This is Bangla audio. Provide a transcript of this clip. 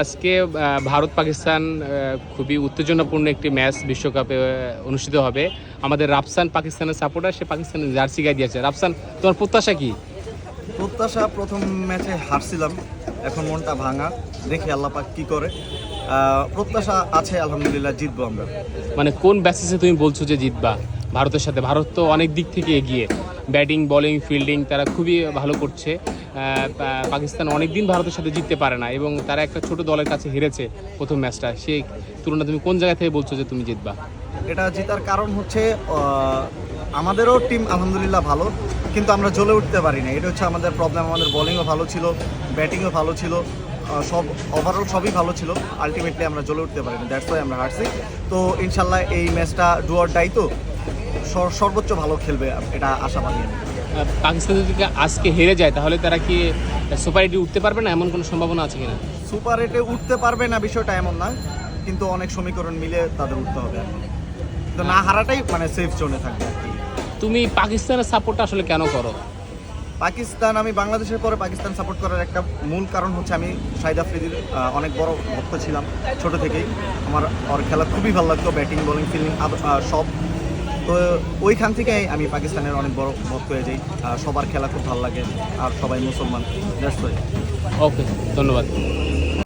আজকে ভারত পাকিস্তান খুবই উত্তেজনাপূর্ণ একটি ম্যাচ বিশ্বকাপে অনুষ্ঠিত হবে। আমাদের রাফসান পাকিস্তানের সাপোর্টার সে পাকিস্তানের জার্সি গায়ে দিয়েছে। রাফসান তোমার প্রত্যাশা কি? প্রত্যাশা প্রথম ম্যাচে হারছিলাম। এখন মনটা ভাঙা। দেখি আল্লাহ পাক কি করে। প্রত্যাশা আছে আলহামদুলিল্লাহ জিতবো আমরা। মানে কোন বেসিসে তুমি বলছো যে জিতবা ভারতের সাথে? ভারত তো অনেক দিক থেকে এগিয়ে। ব্যাটিং বোলিং ফিল্ডিং তারা খুবই ভালো করছে। পাকিস্তান অনেক দিন ভারতের সাথে জিততে পারে না এবং তারা একটা ছোট দলের কাছে হেরেছে প্রথম ম্যাচটা। সেই তুলনা তুমি কোন জায়গা থেকে বলছো যে তুমি জিতবা? এটা জেতার কারণ হচ্ছে আমাদেরও টিম আলহামদুলিল্লাহ ভালো, কিন্তু আমরা জ্বলে উঠতে পারি না এটা হচ্ছে আমাদের প্রবলেম আমাদের বোলিংও ভালো ছিল ব্যাটিংও ভালো ছিল সব ওভারঅল সবই ভালো ছিল। আলটিমেটলি আমরা জ্বলে উঠতে পারি না দ্যাটস ওয়াই আমরা হারছি। তো ইনশাল্লাহ এই ম্যাচটা ডুয়ার ডাই তো সর- সর্বোচ্চ ভালো খেলবে, এটা আশাবাদী আমি পাকিস্তান যদি আজকে হেরে যায় তাহলে তারা কি সুপার এইটে উঠতে পারবে না এমন কোনো সম্ভাবনা আছে কিনা সুপার এটে উঠতে পারবে না বিষয়টা এমন না কিন্তু অনেক সমীকরণ মিলে তাদের উঠতে হবে আর কি। তো না হারাটাই মানে সেফ জোনে থাকবে। তুমি পাকিস্তানের সাপোর্টটা আসলে কেন করো পাকিস্তান আমি বাংলাদেশের পরে পাকিস্তান সাপোর্ট করার একটা মূল কারণ হচ্ছে আমি শাহিদ আফ্রিদির অনেক বড় ভক্ত ছিলাম ছোট থেকেই আমার ওর খেলা খুবই ভালো লাগতো ব্যাটিং বোলিং ফিল্ডিং সব তো ওইখান থেকে আমি পাকিস্তানের অনেক বড় ভক্ত হয়ে যাই। সবার খেলা খুব ভালো লাগে, আর সবাই মুসলমান ওকে ধন্যবাদ।